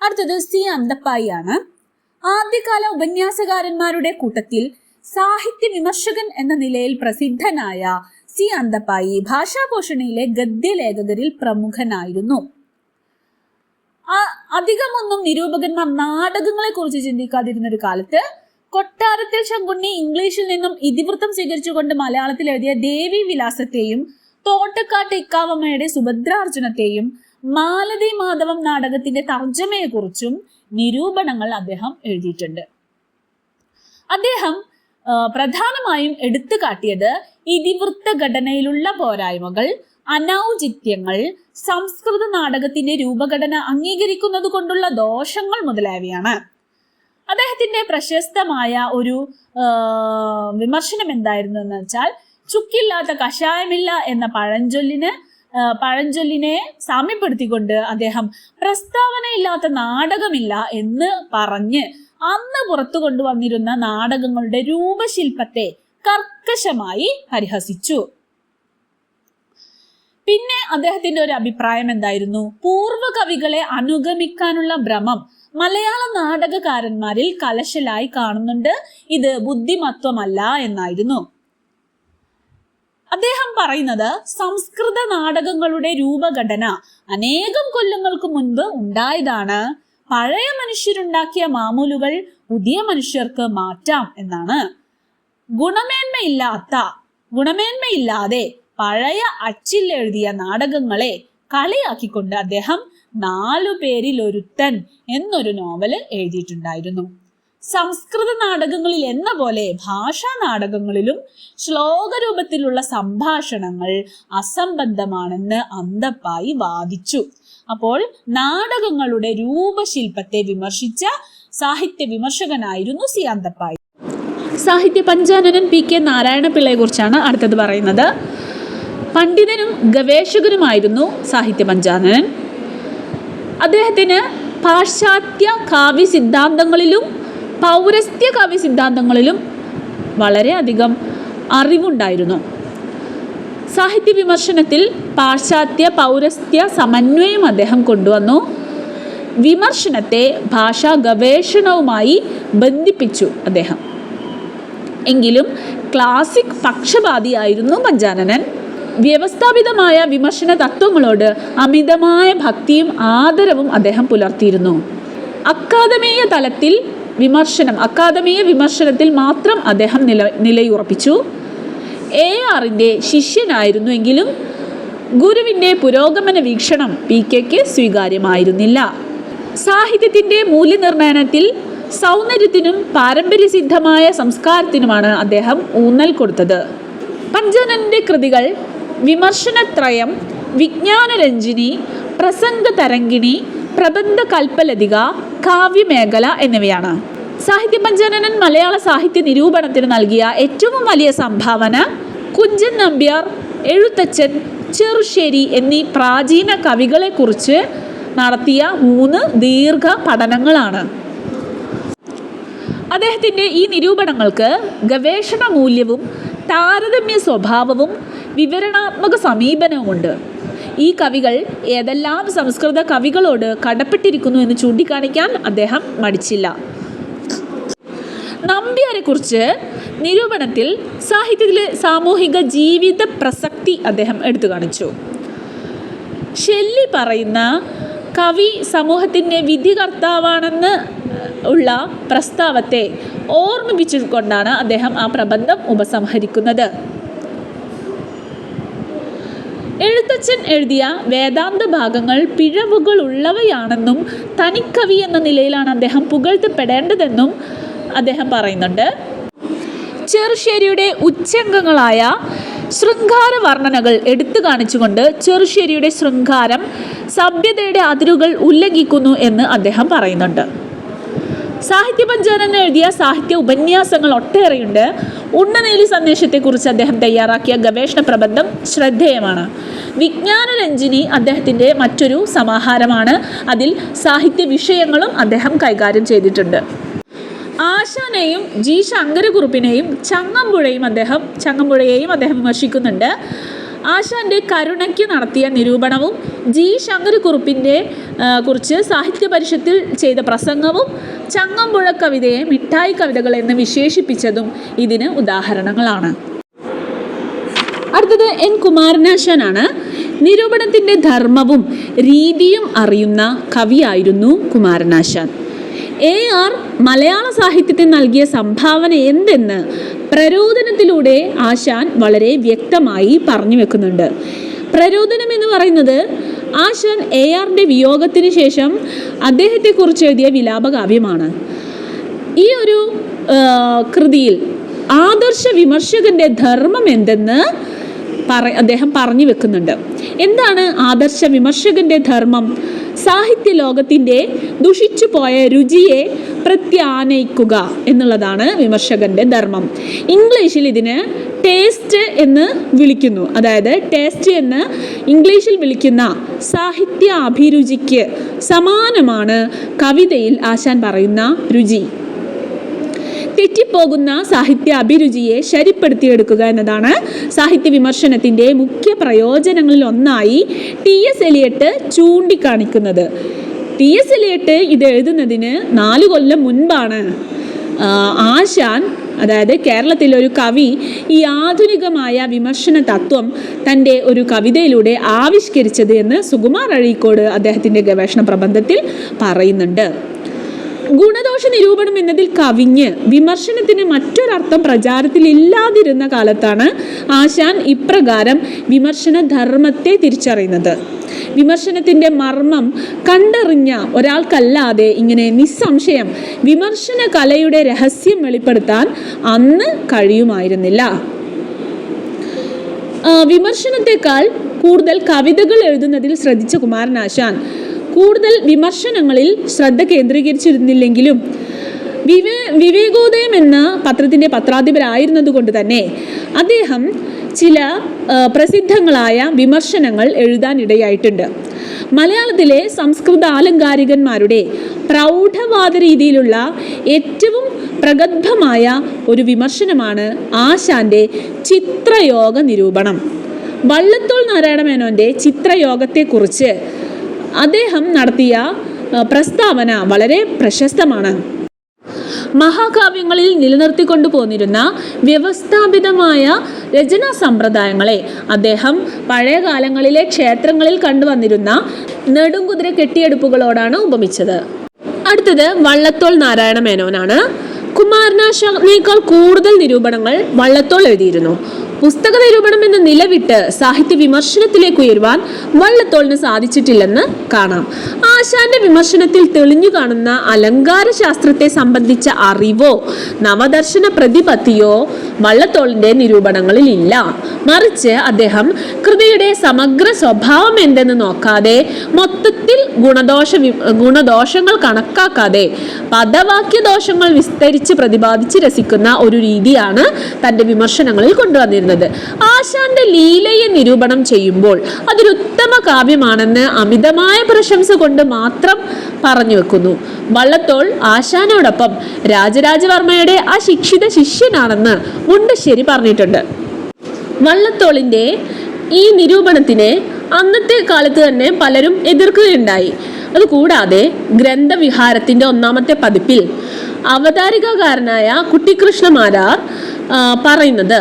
അടുത്തത് സി അന്തപ്പായി ആണ്. ആദ്യകാല ഉപന്യാസകാരന്മാരുടെ കൂട്ടത്തിൽ സാഹിത്യ വിമർശകൻ എന്ന നിലയിൽ പ്രസിദ്ധനായ സി അന്തപ്പായി ഭാഷാപോഷണിയിലെ ഗദ്യലേഖകരിൽ പ്രമുഖനായിരുന്നു. അധികമൊന്നും നിരൂപകന്മാർ നാടകങ്ങളെ കുറിച്ച് ചിന്തിക്കാതിരുന്ന ഒരു കാലത്ത് കൊട്ടാരത്തിൽ ശങ്കുണ്ണി ഇംഗ്ലീഷിൽ നിന്നും ഇതിവൃത്തം സ്വീകരിച്ചുകൊണ്ട് മലയാളത്തിൽ എഴുതിയ ദേവി വിലാസത്തെയും തോട്ടക്കാട്ട് ഇക്കാവമ്മയുടെ സുഭദ്രാർജുനത്തെയും മാലതി മാധവം നാടകത്തിന്റെ തർജമയെക്കുറിച്ചും നിരൂപണങ്ങൾ അദ്ദേഹം എഴുതിയിട്ടുണ്ട്. അദ്ദേഹം പ്രധാനമായും എടുത്തു കാട്ടിയത് ഇതിവൃത്ത ഘടനയിലുള്ള പോരായ്മകൾ അനൗചിത്യങ്ങൾ സംസ്കൃത നാടകത്തിന്റെ രൂപഘടന അംഗീകരിക്കുന്നത് കൊണ്ടുള്ള ദോഷങ്ങൾ മുതലായവയാണ്. അദ്ദേഹത്തിന്റെ പ്രശസ്തമായ ഒരു വിമർശനം എന്തായിരുന്നു എന്ന് വെച്ചാൽ ചുക്കില്ലാത്ത കഷായമില്ല എന്ന പഴഞ്ചൊല്ലിന് പഴഞ്ചൊല്ലിനെ സാമ്യപ്പെടുത്തിക്കൊണ്ട് അദ്ദേഹം പ്രസ്താവനയില്ലാത്ത നാടകമില്ല എന്ന് പറഞ്ഞ് അന്ന് പുറത്തു കൊണ്ടുവന്നിരുന്ന നാടകങ്ങളുടെ രൂപശില്പത്തെ കർക്കശമായി പരിഹസിച്ചു. പിന്നെ അദ്ദേഹത്തിന്റെ ഒരു അഭിപ്രായം എന്തായിരുന്നു? പൂർവ കവികളെ അനുഗമിക്കാനുള്ള ഭ്രമം മലയാള നാടകകാരന്മാരിൽ കലശലായി കാണുന്നുണ്ട്. ഇത് ബുദ്ധിമത്വമല്ല എന്നായിരുന്നു. അദ്ദേഹം പറയുന്നത് സംസ്കൃത നാടകങ്ങളുടെ രൂപഘടന അനേകം കൊല്ലങ്ങൾക്ക് മുൻപ് ഉണ്ടായതാണ്. പഴയ മനുഷ്യരുണ്ടാക്കിയ മാമൂലുകൾ പുതിയ മനുഷ്യർക്ക് മാറ്റാം എന്നാണ്. ഗുണമേന്മയില്ലാത്ത ഗുണമേന്മയില്ലാതെ പഴയ അച്ചിൽ എഴുതിയ നാടകങ്ങളെ കളിയാക്കിക്കൊണ്ട് അദ്ദേഹം നാലു പേരിൽ ഒരുത്തൻ എന്നൊരു നോവൽ എഴുതിയിട്ടുണ്ടായിരുന്നു. സംസ്കൃത നാടകങ്ങളിൽ എന്ന പോലെ ഭാഷാ നാടകങ്ങളിലും ശ്ലോകരൂപത്തിലുള്ള സംഭാഷണങ്ങൾ അസംബന്ധമാണെന്ന് അന്തപ്പായി വാദിച്ചു. അപ്പോൾ നാടകങ്ങളുടെ രൂപശില്പത്തെ വിമർശിച്ച സാഹിത്യ വിമർശകനായിരുന്നു സി അന്തപ്പായി. സാഹിത്യ പഞ്ചാനനൻ പി കെ നാരായണപിള്ളയെ കുറിച്ചാണ് അടുത്തത് പറയുന്നത്. പണ്ഡിതനും ഗവേഷകനുമായിരുന്നു സാഹിത്യ പഞ്ചാനനൻ. അദ്ദേഹത്തിന് പാശ്ചാത്യ കാവ്യ സിദ്ധാന്തങ്ങളിലും പൗരസ്ത്യ കവി സിദ്ധാന്തങ്ങളിലും വളരെയധികം അറിവുണ്ടായിരുന്നു. സാഹിത്യ വിമർശനത്തിൽ പാശ്ചാത്യ പൗരസ്ത്യ സമന്വയം അദ്ദേഹം കൊണ്ടുവന്നു. വിമർശനത്തെ ഭാഷാ ഗവേഷണവുമായി ബന്ധിപ്പിച്ചു അദ്ദേഹം. എങ്കിലും ക്ലാസിക് പക്ഷപാതിയായിരുന്നു പഞ്ചാനനൻ. വ്യവസ്ഥാപിതമായ വിമർശന തത്വങ്ങളോട് അമിതമായ ഭക്തിയും ആദരവും അദ്ദേഹം പുലർത്തിയിരുന്നു. അക്കാദമീയ തലത്തിൽ വിമർശനം അക്കാദമിക വിമർശനത്തിൽ മാത്രം അദ്ദേഹം നില നിലയുറപ്പിച്ചു. എ ആറിന്റെ ശിഷ്യനായിരുന്നുവെങ്കിലും ഗുരുവിന്റെ പുരോഗമന വീക്ഷണം പി കെക്ക് സ്വീകാര്യമായിരുന്നില്ല. സാഹിത്യത്തിന്റെ മൂല്യനിർണയനത്തിൽ സൗന്ദര്യത്തിനും പാരമ്പര്യസിദ്ധമായ സംസ്കാരത്തിനുമാണ് അദ്ദേഹം ഊന്നൽ കൊടുത്തത്. പഞ്ചനന്റെ കൃതികൾ വിമർശനത്രയം വിജ്ഞാനരഞ്ജിനി പ്രസംഗ തരംഗിണി പ്രബന്ധ കൽപ്പലതിക കാവ്യമേഖല എന്നിവയാണ്. സാഹിത്യ പഞ്ചനനൻ മലയാള സാഹിത്യ നിരൂപണത്തിന് നൽകിയ ഏറ്റവും വലിയ സംഭാവന കുഞ്ചൻ നമ്പ്യാർ എഴുത്തച്ഛൻ ചെറുശ്ശേരി എന്നീ പ്രാചീന കവികളെക്കുറിച്ച് നടത്തിയ മൂന്ന് ദീർഘ പഠനങ്ങളാണ്. അദ്ദേഹത്തിന്റെ ഈ നിരൂപണങ്ങൾക്ക് ഗവേഷണ മൂല്യവും താരതമ്യ സ്വഭാവവും വിവരണാത്മക സമീപനവുമുണ്ട്. ഈ കവികൾ ഏതെല്ലാം സംസ്കൃത കവികളോട് കടപ്പെട്ടിരിക്കുന്നു എന്ന് ചൂണ്ടിക്കാണിക്കാൻ അദ്ദേഹം മടിച്ചില്ല. നമ്പ്യാരെ കുറിച്ച് നിരൂപണത്തിൽ സാഹിത്യത്തിലെ സാമൂഹിക ജീവിത പ്രസക്തി അദ്ദേഹം എടുത്തു കാണിച്ചു. ഷെല്ലി പറയുന്ന കവി സമൂഹത്തിന്റെ വിധികർത്താവാണെന്ന് ഉള്ള പ്രസ്താവത്തെ ഓർമ്മിപ്പിച്ചുകൊണ്ടാണ് അദ്ദേഹം ആ പ്രബന്ധം ഉപസംഹരിക്കുന്നത്. എഴുത്തച്ഛൻ എഴുതിയ വേദാന്ത ഭാഗങ്ങൾ പിഴവുകൾ ഉള്ളവയാണെന്നും തനിക്കവി എന്ന നിലയിലാണ് അദ്ദേഹം പുകഴ്ത്തപ്പെടേണ്ടതെന്നും അദ്ദേഹം പറയുന്നുണ്ട്. ചെറുശ്ശേരിയുടെ ഉച്ചംഗങ്ങളായ ശൃംഗാര വർണനകൾ എടുത്തു കാണിച്ചുകൊണ്ട് ചെറുശ്ശേരിയുടെ ശൃംഗാരം സഭ്യതയുടെ അതിരുകൾ ഉല്ലംഘിക്കുന്നു എന്ന് അദ്ദേഹം പറയുന്നുണ്ട്. സാഹിത്യ പഞ്ചാനൻ എഴുതിയ സാഹിത്യ ഉപന്യാസങ്ങൾ ഒട്ടേറെയുണ്ട്. ഉണ്ണനേലി സന്ദേശത്തെക്കുറിച്ച് അദ്ദേഹം തയ്യാറാക്കിയ ഗവേഷണ പ്രബന്ധം ശ്രദ്ധേയമാണ്. വിജ്ഞാനരഞ്ജിനി അദ്ദേഹത്തിന്റെ മറ്റൊരു സമാഹാരമാണ്. അതിൽ സാഹിത്യ വിഷയങ്ങളും അദ്ദേഹം കൈകാര്യം ചെയ്തിട്ടുണ്ട്. ആശാനെയും ജി ശങ്കരകുറുപ്പിനെയും ചങ്ങമ്പുഴയും അദ്ദേഹം ചങ്ങമ്പുഴയെയും അദ്ദേഹം വിമർശിക്കുന്നുണ്ട്. ആശാന്റെ കരുണയ്ക്ക് നടത്തിയ നിരൂപണവും ജി ശങ്കരക്കുറുപ്പിന്റെ കുറിച്ച് സാഹിത്യ പരിഷത്തിൽ ചെയ്ത പ്രസംഗവും ചങ്ങമ്പുഴ കവിതയെ മിഠായി കവിതകൾ എന്ന് വിശേഷിപ്പിച്ചതും ഇതിന് ഉദാഹരണങ്ങളാണ്. അടുത്തത് എൻ കുമാരനാശാനാണ്. നിരൂപണത്തിന്റെ ധർമ്മവും രീതിയും അറിയുന്ന കവിയായിരുന്നു കുമാരനാശാൻ. എ ആർ മലയാള സാഹിത്യത്തിന് നൽകിയ സംഭാവന എന്തെന്ന് പ്രരോദനത്തിലൂടെ ആശാൻ വളരെ വ്യക്തമായി പറഞ്ഞു വെക്കുന്നുണ്ട്. പ്രരോദനം എന്ന് പറയുന്നത് ആശാൻ എ ആറിന്റെ വിയോഗത്തിന് ശേഷം അദ്ദേഹത്തെക്കുറിച്ച് എഴുതിയ വിലാപകാവ്യമാണ്. ഈ ഒരു കൃതിയിൽ ആദർശ വിമർശകന്റെ ധർമ്മം എന്തെന്ന് പറ അദ്ദേഹം പറഞ്ഞു വെക്കുന്നുണ്ട്. എന്താണ് ആദർശ വിമർശകന്റെ ധർമ്മം? സാഹിത്യ ലോകത്തിന്റെ ദുഷിച്ചു പോയ രുചിയെ പ്രത്യാനയിക്കുക എന്നുള്ളതാണ് വിമർശകന്റെ ധർമ്മം. ഇംഗ്ലീഷിൽ ഇതിന് ടേസ്റ്റ് എന്ന് വിളിക്കുന്നു. അതായത് ടേസ്റ്റ് എന്ന് ഇംഗ്ലീഷിൽ വിളിക്കുന്ന സാഹിത്യ അഭിരുചിക്ക് സമാനമാണ് കവിതയിൽ ആശാൻ പറയുന്ന രുചി. തെറ്റിപ്പോകുന്ന സാഹിത്യ അഭിരുചിയെ ശരിപ്പെടുത്തിയെടുക്കുക എന്നതാണ് സാഹിത്യ വിമർശനത്തിന്റെ മുഖ്യ പ്രയോജനങ്ങളിൽ ഒന്നായി ടി എസ് എലിയട്ട് ചൂണ്ടിക്കാണിക്കുന്നത്. ടി എസ് എലിയട്ട് ഇത് എഴുതുന്നതിന് നാല് കൊല്ലം മുൻപാണ്. ആശാൻ അതായത് കേരളത്തിലെ ഒരു കവി ഈ ആധുനികമായ വിമർശന തത്വം തന്റെ ഒരു കവിതയിലൂടെ ആവിഷ്കരിച്ചത് എന്ന് സുകുമാർ അഴീക്കോട് അദ്ദേഹത്തിന്റെ ഗവേഷണ പ്രബന്ധത്തിൽ പറയുന്നുണ്ട്. ഗുണദോഷ നിരൂപണം എന്നതിൽ കവിഞ്ഞ് വിമർശനത്തിന് മറ്റൊരർത്ഥം പ്രചാരത്തിൽ ഇല്ലാതിരുന്ന കാലത്താണ് ആശാൻ ഇപ്രകാരം വിമർശന ധർമ്മത്തെ തിരിച്ചറിയുന്നത്. വിമർശനത്തിന്റെ മർമ്മം കണ്ടറിഞ്ഞ ഒരാൾക്കല്ലാതെ ഇങ്ങനെ നിസ്സംശയം വിമർശന കലയുടെ രഹസ്യം വെളിപ്പെടുത്താൻ അന്ന് കഴിയുമായിരുന്നില്ല. വിമർശനത്തെക്കാൾ കൂടുതൽ കവിതകൾ എഴുതുന്നതിൽ ശ്രദ്ധിച്ച കുമാരനാശാൻ കൂടുതൽ വിമർശനങ്ങളിൽ ശ്രദ്ധ കേന്ദ്രീകരിച്ചിരുന്നില്ലെങ്കിലും വിവേ വിവേകോദയം എന്ന പത്രത്തിന്റെ പത്രാധിപരായിരുന്നതുകൊണ്ട് തന്നെ അദ്ദേഹം ചില പ്രസിദ്ധങ്ങളായ വിമർശനങ്ങൾ എഴുതാനിടയായിട്ടുണ്ട് മലയാളത്തിലെ സംസ്കൃത ആലങ്കാരികന്മാരുടെ പ്രൗഢവാദ രീതിയിലുള്ള ഏറ്റവും പ്രഗത്ഭമായ ഒരു വിമർശനമാണ് ആശാന്റെ ചിത്രയോഗ നിരൂപണം. വള്ളത്തോൾ നാരായണ മേനോന്റെ ചിത്രയോഗത്തെക്കുറിച്ച് അദ്ദേഹം നടത്തിയ പ്രസ്താവന വളരെ പ്രശസ്തമാണ്. മഹാകാവ്യങ്ങളിൽ നിലനിർത്തിക്കൊണ്ടു പോന്നിരുന്ന വ്യവസ്ഥാപിതമായ രചനാ സമ്പ്രദായങ്ങളെ അദ്ദേഹം പഴയ കാലങ്ങളിലെ ക്ഷേത്രങ്ങളിൽ കണ്ടുവന്നിരുന്ന നെടുങ്കുതിര കെട്ടിയെടുപ്പുകളോടാണ് ഉപമിച്ചത്. അടുത്തത് വള്ളത്തോൾ നാരായണ മേനോനാണ്. കുമാരനാശാനേക്കാൾ കൂടുതൽ നിരൂപണങ്ങൾ വള്ളത്തോൾ എഴുതിയിരുന്നു. പുസ്തക നിരൂപണം എന്ന നിലവിട്ട് സാഹിത്യ വിമർശനത്തിലേക്ക് ഉയരുവാൻ വള്ളത്തോളിന് സാധിച്ചിട്ടില്ലെന്ന് കാണാം. ആശാന്റെ വിമർശനത്തിൽ തെളിഞ്ഞു കാണുന്ന അലങ്കാര ശാസ്ത്രത്തെ സംബന്ധിച്ച അറിവോ നവദർശന പ്രതിപത്തിയോ വള്ളത്തോളിന്റെ നിരൂപണങ്ങളിൽ ഇല്ല മറിച്ച് അദ്ദേഹം കൃതിയുടെ സമഗ്ര സ്വഭാവം എന്തെന്ന് നോക്കാതെ മൊത്തത്തിൽ ഗുണദോഷ ഗുണദോഷങ്ങൾ കണക്കാക്കാതെ പദവാക്യ ദോഷങ്ങൾ വിസ്തരിച്ച് പ്രതിപാദിച്ച് രസിക്കുന്ന ഒരു രീതിയാണ് തന്റെ വിമർശനങ്ങളിൽ കൊണ്ടുവന്നിരുന്നത്. ആശാന്റെ ലീലയെ നിരൂപണം ചെയ്യുമ്പോൾ അതൊരു ഉത്തമ കാവ്യമാണെന്ന് അമിതമായ പ്രശംസ കൊണ്ട് മാത്രം പറഞ്ഞു വെക്കുന്നു. വള്ളത്തോൾ ആശാനോടൊപ്പം രാജരാജവർമ്മയുടെ ആ ശിക്ഷിത ശിഷ്യനാണെന്ന് മുണ്ടശ്ശേരി പറഞ്ഞിട്ടുണ്ട്. വള്ളത്തോളിന്റെ ഈ നിരൂപണത്തിനെ അന്നത്തെ കാലത്ത് തന്നെ പലരും എതിർക്കുകയുണ്ടായി. അതുകൂടാതെ ഗ്രന്ഥവിഹാരത്തിന്റെ ഒന്നാമത്തെ പതിപ്പിൽ അവതാരികകാരനായ കുട്ടിക്കൃഷ്ണമാരാർ പറയുന്നത്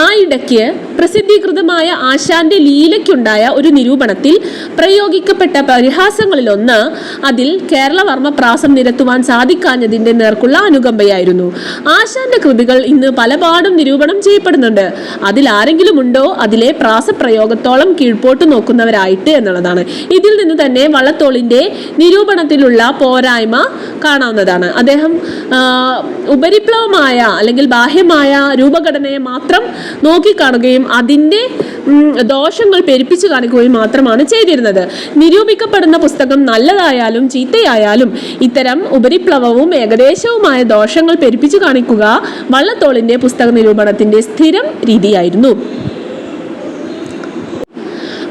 ആ ഇടയ്ക്ക് പ്രസിദ്ധീകൃതമായ ആശാന്റെ ലീലയ്ക്കുണ്ടായ ഒരു നിരൂപണത്തിൽ പ്രയോഗിക്കപ്പെട്ട പരിഹാസങ്ങളിലൊന്ന് അതിൽ കേരളവർമ്മ പ്രാസം നിരത്തുവാൻ സാധിക്കാഞ്ഞതിന്റെ നേർക്കുള്ള അനുകമ്പയായിരുന്നു. ആശാന്റെ കൃതികൾ ഇന്ന് പലപാടും നിരൂപണം ചെയ്യപ്പെടുന്നുണ്ട്. അതിൽ ആരെങ്കിലും ഉണ്ടോ അതിലെ പ്രാസപ്രയോഗത്തോളം കീഴ്പോട്ട് നോക്കുന്നവരായിട്ട് എന്നുള്ളതാണ്. ഇതിൽ നിന്ന് തന്നെ വള്ളത്തോളിന്റെ നിരൂപണത്തിലുള്ള പോരായ്മ കാണാവുന്നതാണ്. അദ്ദേഹം ഉപരിപ്ലവമായ അല്ലെങ്കിൽ ബാഹ്യമായ രൂപഘടനയെ മാത്രം നോക്കിക്കാണുകയും അതിന്റെ ദോഷങ്ങൾ പെരുപ്പിച്ചു കാണിക്കുകയും മാത്രമാണ് ചെയ്തിരുന്നത്. നിരൂപിക്കപ്പെടുന്ന പുസ്തകം നല്ലതായാലും ചീത്തയായാലും ഇത്തരം ഉപരിപ്ലവവും ഏകദേശവുമായ ദോഷങ്ങൾ പെരുപ്പിച്ചു കാണിക്കുക വള്ളത്തോളിന്റെ പുസ്തക നിരൂപണത്തിന്റെ സ്ഥിരം രീതിയായിരുന്നു.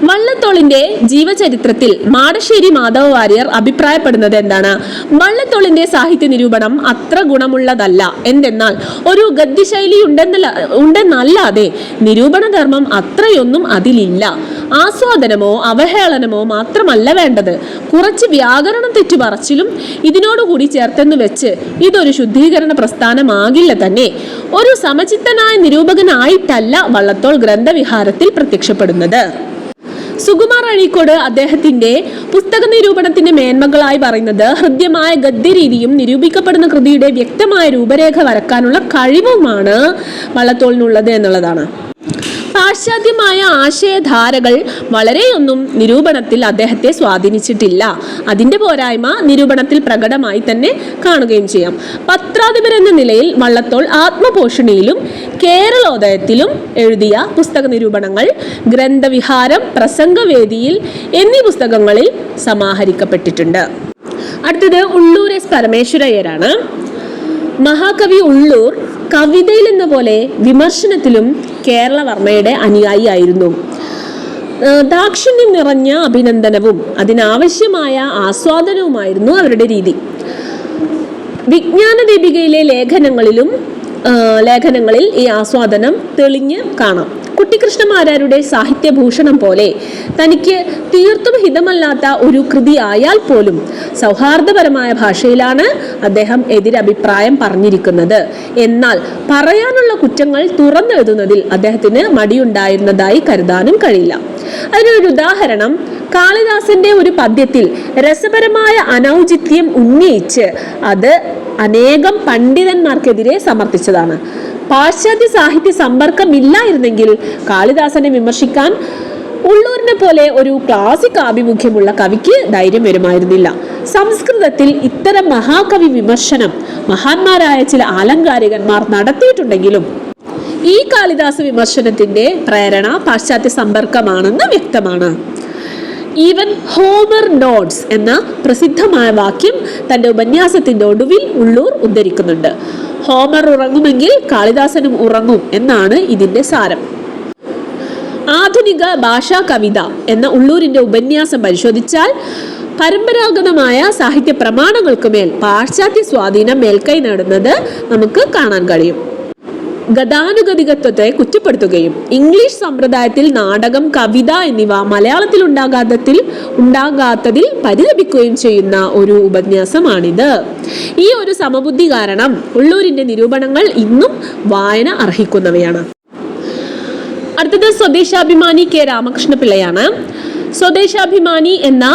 വള്ളത്തോളിന്റെ ജീവചരിത്രത്തിൽ മാടശ്ശേരി മാധവ വാര്യർ അഭിപ്രായപ്പെടുന്നത് എന്താണ്? വള്ളത്തോളിന്റെ സാഹിത്യ നിരൂപണം അത്ര ഗുണമുള്ളതല്ല. എന്തെന്നാൽ ഒരു ഗദ്യശൈലി ഉണ്ടെന്നല്ല ഉണ്ടെന്നല്ലാതെ നിരൂപണ ധർമ്മം അത്രയൊന്നും അതിലില്ല. ആസ്വാദനമോ അവഹേളനമോ മാത്രമല്ല വേണ്ടത്. കുറച്ച് വ്യാകരണം തെറ്റു പറച്ചിലും ഇതിനോടുകൂടി ചേർത്തെന്ന് വെച്ച് ഇതൊരു ശുദ്ധീകരണ പ്രസ്ഥാനമാകില്ല തന്നെ. ഒരു സമചിത്തനായ നിരൂപകനായിട്ടല്ല വള്ളത്തോൾ ഗ്രന്ഥവിഹാരത്തിൽ പ്രത്യക്ഷപ്പെടുന്നത്. സുകുമാർ അഴീക്കോട് അദ്ദേഹത്തിന്റെ പുസ്തക നിരൂപണത്തിന്റെ മേന്മകളായി പറയുന്നത് ഹൃദ്യമായ ഗദ്യരീതിയും നിരൂപിക്കപ്പെടുന്ന കൃതിയുടെ വ്യക്തമായ രൂപരേഖ വരക്കാനുള്ള കഴിവുമാണ് വള്ളത്തോളിനുള്ളത് എന്നുള്ളതാണ്. പാശ്ചാത്യമായ ആശയധാരകൾ വളരെയൊന്നും നിരൂപണത്തിൽ അദ്ദേഹത്തെ സ്വാധീനിച്ചിട്ടില്ല. അതിന്റെ പോരായ്മ നിരൂപണത്തിൽ പ്രകടമായി തന്നെ കാണുകയും ചെയ്യാം. പത്രാധിപർ എന്ന നിലയിൽ വള്ളത്തോൾ ആത്മപോഷണിയിലും കേരളോദയത്തിലും എഴുതിയ പുസ്തക നിരൂപണങ്ങൾ ഗ്രന്ഥവിഹാരം പ്രസംഗവേദിയിൽ എന്നീ പുസ്തകങ്ങളിൽ സമാഹരിക്കപ്പെട്ടിട്ടുണ്ട്. അടുത്തത് ഉള്ളൂർ എസ് പരമേശ്വരയ്യരാണ്. മഹാകവി ഉള്ളൂർ കവിതയിൽ എന്ന പോലെ വിമർശനത്തിലും കേരളവർമ്മയുടെ അനുയായിയായിരുന്നു ആയിരുന്നു. ദാക്ഷിണ്യം നിറഞ്ഞ അഭിനന്ദനവും അതിനാവശ്യമായ ആസ്വാദനവുമായിരുന്നു അവരുടെ രീതി. വിജ്ഞാന ദീപികയിലെ ലേഖനങ്ങളിലും ലേഖനങ്ങളിൽ ഈ ആസ്വാദനം തെളിഞ്ഞ് കാണാം. കുട്ടിക്കൃഷ്ണമാരാരുടെ സാഹിത്യഭൂഷണം പോലെ തനിക്ക് തീർത്തും ഹിതമല്ലാത്ത ഒരു കൃതി ആയാൽ പോലും സൗഹാർദ്ദപരമായ ഭാഷയിലാണ് അദ്ദേഹം എതിരഭിപ്രായം പറഞ്ഞിരിക്കുന്നത്. എന്നാൽ പറയാനുള്ള കുറ്റങ്ങൾ തുറന്നെഴുതുന്നതിൽ അദ്ദേഹത്തിന് മടിയുണ്ടായിരുന്നതായി കരുതാനും കഴിയില്ല. അതിനൊരു ഉദാഹരണം കാളിദാസന്റെ ഒരു പദ്യത്തിൽ രസപരമായ അനൗചിത്യം ഉന്നയിച്ച് അത് അനേകം പണ്ഡിതന്മാർക്കെതിരെ സമർത്ഥിച്ചതാണ് പാശ്ചാത്യ സാഹിത്യ സമ്പർക്കമില്ലായിരുന്നെങ്കിൽ കാളിദാസനെ വിമർശിക്കാൻ ഉള്ളൂരിനെ പോലെ ഒരു ക്ലാസിക് ആഭിമുഖ്യമുള്ള കവിക്ക് ധൈര്യം വരുമായിരുന്നില്ല. സംസ്കൃതത്തിൽ ഇത്തരം മഹാകവി വിമർശനം മഹാന്മാരായ ചില ആലങ്കാരികന്മാർ നടത്തിയിട്ടുണ്ടെങ്കിലും ഈ കാളിദാസ വിമർശനത്തിന്റെ പ്രേരണ പാശ്ചാത്യ സമ്പർക്കമാണെന്ന് വ്യക്തമാണ്. ഈവൻ ഹോമർ നോഡ്സ് എന്ന പ്രസിദ്ധമായ വാക്യം തന്റെ ഉപന്യാസത്തിന്റെ ഒടുവിൽ ഉള്ളൂർ ഉദ്ധരിക്കുന്നുണ്ട്. ഹോമർ ഉറങ്ങുമെങ്കിൽ കാളിദാസനും ഉറങ്ങും എന്നാണ് ഇതിന്റെ സാരം. ആധുനിക ഭാഷാ കവിത എന്ന ഉള്ളൂരിന്റെ ഉപന്യാസം പരിശോധിച്ചാൽ പരമ്പരാഗതമായ സാഹിത്യ പ്രമാണങ്ങൾക്ക് മേൽ പാശ്ചാത്യ സ്വാധീനം മേൽക്കൈ നേടുന്നത് നമുക്ക് കാണാൻ കഴിയും. ഗതാനുഗതികത്വത്തെ കുറ്റപ്പെടുത്തുകയും ഇംഗ്ലീഷ് സമ്പ്രദായത്തിൽ നാടകം കവിത എന്നിവ മലയാളത്തിൽ ഉണ്ടാകാത്തതിൽ ഉണ്ടാകാത്തതിൽ പരിതപിക്കുകയും ചെയ്യുന്ന ഒരു ഉപന്യാസമാണിത്. ഈ ഒരു സമബുദ്ധി കാരണം ഉള്ളൂരിന്റെ നിരൂപണങ്ങൾ ഇന്നും വായന അർഹിക്കുന്നവയാണ്. അടുത്തത് സ്വദേശാഭിമാനി കെ രാമകൃഷ്ണ പിള്ളയാണ് സ്വദേശാഭിമാനി എന്ന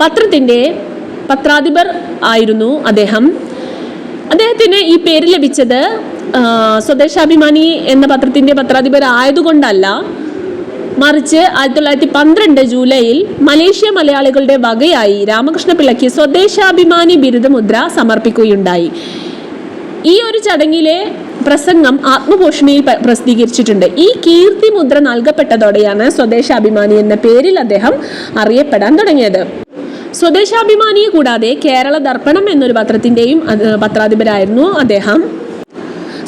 പത്രത്തിന്റെ പത്രാധിപർ ആയിരുന്നു അദ്ദേഹം. അദ്ദേഹത്തിന് ഈ പേര് ലഭിച്ചത് സ്വദേശാഭിമാനി എന്ന പത്രത്തിന്റെ പത്രാധിപരായതുകൊണ്ടല്ല മറിച്ച് ആയിരത്തി തൊള്ളായിരത്തി പന്ത്രണ്ട് ജൂലൈയിൽ മലേഷ്യ മലയാളികളുടെ വകയായി രാമകൃഷ്ണ പിള്ളയ്ക്ക് സ്വദേശാഭിമാനി ബിരുദമുദ്ര സമർപ്പിക്കുകയുണ്ടായി. ഈ ഒരു ചടങ്ങിലെ പ്രസംഗം ആത്മപോഷണിയിൽ പ- പ്രസിദ്ധീകരിച്ചിട്ടുണ്ട്. ഈ കീർത്തി മുദ്ര നൽകപ്പെട്ടതോടെയാണ് സ്വദേശാഭിമാനി എന്ന പേരിൽ അദ്ദേഹം അറിയപ്പെടാൻ തുടങ്ങിയത്. സ്വദേശാഭിമാനിയെ കൂടാതെ കേരള ദർപ്പണം എന്നൊരു പത്രത്തിന്റെയും പത്രാധിപരായിരുന്നു അദ്ദേഹം.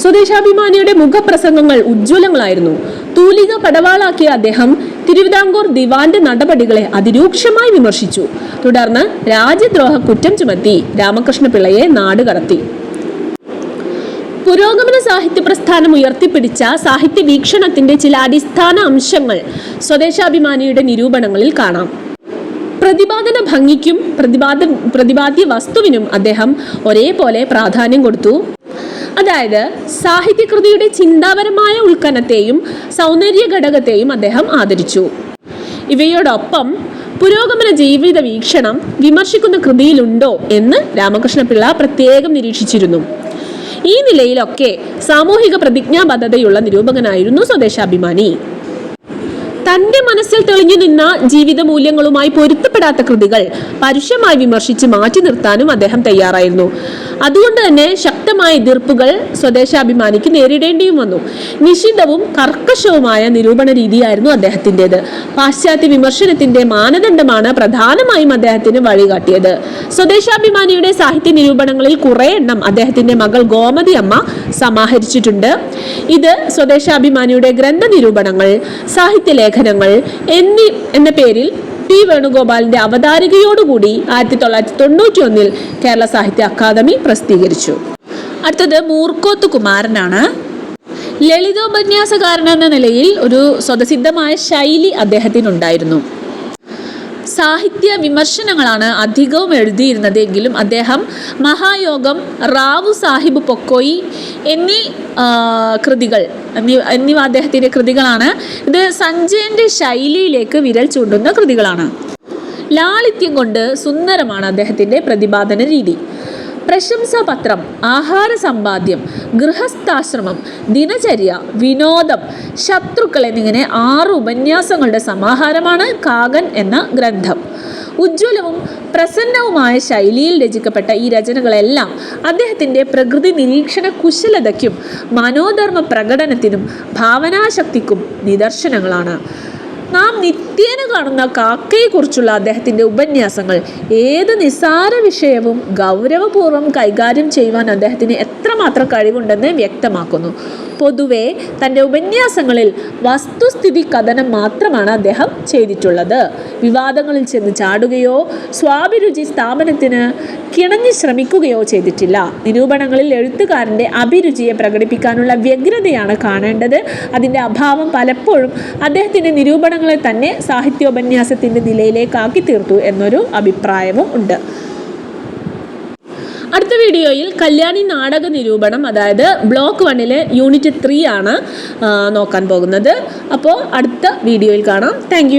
സ്വദേശാഭിമാനിയുടെ മുഖപ്രസംഗങ്ങൾ ഉജ്ജ്വലങ്ങളായിരുന്നു. തൂലിക പടവാളാക്കിയ അദ്ദേഹം തിരുവിതാംകൂർ ദിവാന്റെ നടപടികളെ അതിരൂക്ഷമായി വിമർശിച്ചു. തുടർന്ന് രാജ്യദ്രോഹ കുറ്റം ചുമത്തി രാമകൃഷ്ണ പിള്ളയെ നാടുകടത്തി പുരോഗമന സാഹിത്യ പ്രസ്ഥാനം ഉയർത്തിപ്പിടിച്ച സാഹിത്യ വീക്ഷണത്തിന്റെ ചില അടിസ്ഥാന അംശങ്ങൾ സ്വദേശാഭിമാനിയുടെ നിരൂപണങ്ങളിൽ കാണാം. പ്രതിപാദന ഭംഗിക്കും പ്രതിപാദ പ്രതിപാദ്യ വസ്തുവിനും അദ്ദേഹം ഒരേപോലെ പ്രാധാന്യം കൊടുത്തു. അതായത് സാഹിത്യകൃതിയുടെ ചിന്താപരമായ ഉൽക്കനത്തെയും സൗന്ദര്യ ഘടകത്തെയും അദ്ദേഹം ആദരിച്ചു. ഇവയോടൊപ്പം പുരോഗമന ജീവിത വീക്ഷണം വിമർശിക്കുന്ന കൃതിയിലുണ്ടോ എന്ന് രാമകൃഷ്ണപിള്ള പ്രത്യേകം നിരീക്ഷിച്ചിരുന്നു. ഈ നിലയിലൊക്കെ സാമൂഹിക പ്രതിജ്ഞാബദ്ധതയുള്ള നിരൂപകനായിരുന്നു സ്വദേശാഭിമാനി. തന്റെ മനസ്സിൽ തെളിഞ്ഞു നിന്ന ജീവിത മൂല്യങ്ങളുമായി പൊരുത്തപ്പെടാത്ത കൃതികൾ പരുഷമായി വിമർശിച്ച് മാറ്റി നിർത്താനും അദ്ദേഹം തയ്യാറായിരുന്നു. അതുകൊണ്ട് തന്നെ ശക്തമായ എതിർപ്പുകൾ സ്വദേശാഭിമാനിക്ക് നേരിടേണ്ടിയും വന്നു. നിശിതവും കർക്കശവുമായ നിരൂപണ രീതിയായിരുന്നു അദ്ദേഹത്തിന്റെത്. പാശ്ചാത്യ വിമർശനത്തിന്റെ മാനദണ്ഡമാണ് പ്രധാനമായും അദ്ദേഹത്തിന് വഴികാട്ടിയത്. സ്വദേശാഭിമാനിയുടെ സാഹിത്യ നിരൂപണങ്ങളിൽ കുറെ എണ്ണം അദ്ദേഹത്തിന്റെ മകൾ ഗോമതി അമ്മ സമാഹരിച്ചിട്ടുണ്ട്. ഇത് സ്വദേശാഭിമാനിയുടെ ഗ്രന്ഥ നിരൂപണങ്ങൾ സാഹിത്യ ലേഖനങ്ങൾ എന്നീ എന്ന പേരിൽ പി വേണുഗോപാലിന്റെ അവതാരികയോടുകൂടി ആയിരത്തി തൊള്ളായിരത്തി തൊണ്ണൂറ്റി ഒന്നിൽ കേരള സാഹിത്യ അക്കാദമി പ്രസിദ്ധീകരിച്ചു. അടുത്തത് മൂർക്കോത്ത് കുമാരനാണ്. ലളിതോപന്യാസകാരൻ എന്ന നിലയിൽ ഒരു സ്വതസിദ്ധമായ ശൈലി അദ്ദേഹത്തിനുണ്ടായിരുന്നു. സാഹിത്യ വിമർശനങ്ങളാണ് അധികവും എഴുതിയിരുന്നത് എങ്കിലും അദ്ദേഹം മഹായോഗം റാവു സാഹിബ് പൊക്കോയി എന്നീ കൃതികൾ എന്നീ എന്നിവ അദ്ദേഹത്തിന്റെ കൃതികളാണ്. ഇത് സഞ്ജയന്റെ ശൈലിയിലേക്ക് വിരൽ ചൂണ്ടുന്ന കൃതികളാണ്. ലാളിത്യം കൊണ്ട് സുന്ദരമാണ് അദ്ദേഹത്തിന്റെ പ്രതിപാദന രീതി. പ്രശംസാപത്രം ആഹാര സമ്പാദ്യം ഗൃഹസ്ഥാശ്രമം ദിനചര്യ വിനോദം ശത്രുക്കൾ എന്നിങ്ങനെ ആറ് ഉപന്യാസങ്ങളുടെ സമാഹാരമാണ് കാകൻ എന്ന ഗ്രന്ഥം. ഉജ്ജ്വലവും പ്രസന്നവുമായ ശൈലിയിൽ രചിക്കപ്പെട്ട ഈ രചനകളെല്ലാം അദ്ദേഹത്തിന്റെ പ്രകൃതി നിരീക്ഷണ കുശലതയ്ക്കും മനോധർമ്മ പ്രകടനത്തിനും ഭാവനാശക്തിക്കും നിദർശനങ്ങളാണ്. നാം നിത്യേന കാണുന്ന കാക്കയെക്കുറിച്ചുള്ള അദ്ദേഹത്തിന്റെ ഉപന്യാസങ്ങൾ. ഏത് നിസ്സാര വിഷയവും ഗൗരവപൂർവം കൈകാര്യം ചെയ്യുവാൻ അദ്ദേഹത്തിന് എത്രമാത്രം കഴിവുണ്ടെന്ന് വ്യക്തമാക്കുന്നു. പൊതുവെ തന്റെ ഉപന്യാസങ്ങളിൽ വസ്തുസ്ഥിതി കഥനം മാത്രമാണ് അദ്ദേഹം ചെയ്തിട്ടുള്ളത്. വിവാദങ്ങളിൽ ചെന്ന് ചാടുകയോ സ്വാഭിരുചി സ്ഥാപനത്തിന് കിണഞ്ഞു ശ്രമിക്കുകയോ ചെയ്തിട്ടില്ല. നിരൂപണങ്ങളിൽ എഴുത്തുകാരന്റെ അഭിരുചിയെ പ്രകടിപ്പിക്കാനുള്ള വ്യഗ്രതയാണ് കാണേണ്ടത്. അതിന്റെ അഭാവം പലപ്പോഴും അദ്ദേഹത്തിന്റെ നിരൂപണങ്ങളെ തന്നെ സാഹിത്യോപന്യാസത്തിന്റെ നിലയിലേക്കാക്കി തീർത്തു എന്നൊരു അഭിപ്രായവും ഉണ്ട്. അടുത്ത വീഡിയോയിൽ കല്യാണി നാടക നിരൂപണം അതായത് ബ്ലോക്ക് വണ്ണിലെ യൂണിറ്റ് ത്രീ ആണ് നോക്കാൻ പോകുന്നത്. അപ്പോൾ അടുത്ത വീഡിയോയിൽ കാണാം. താങ്ക്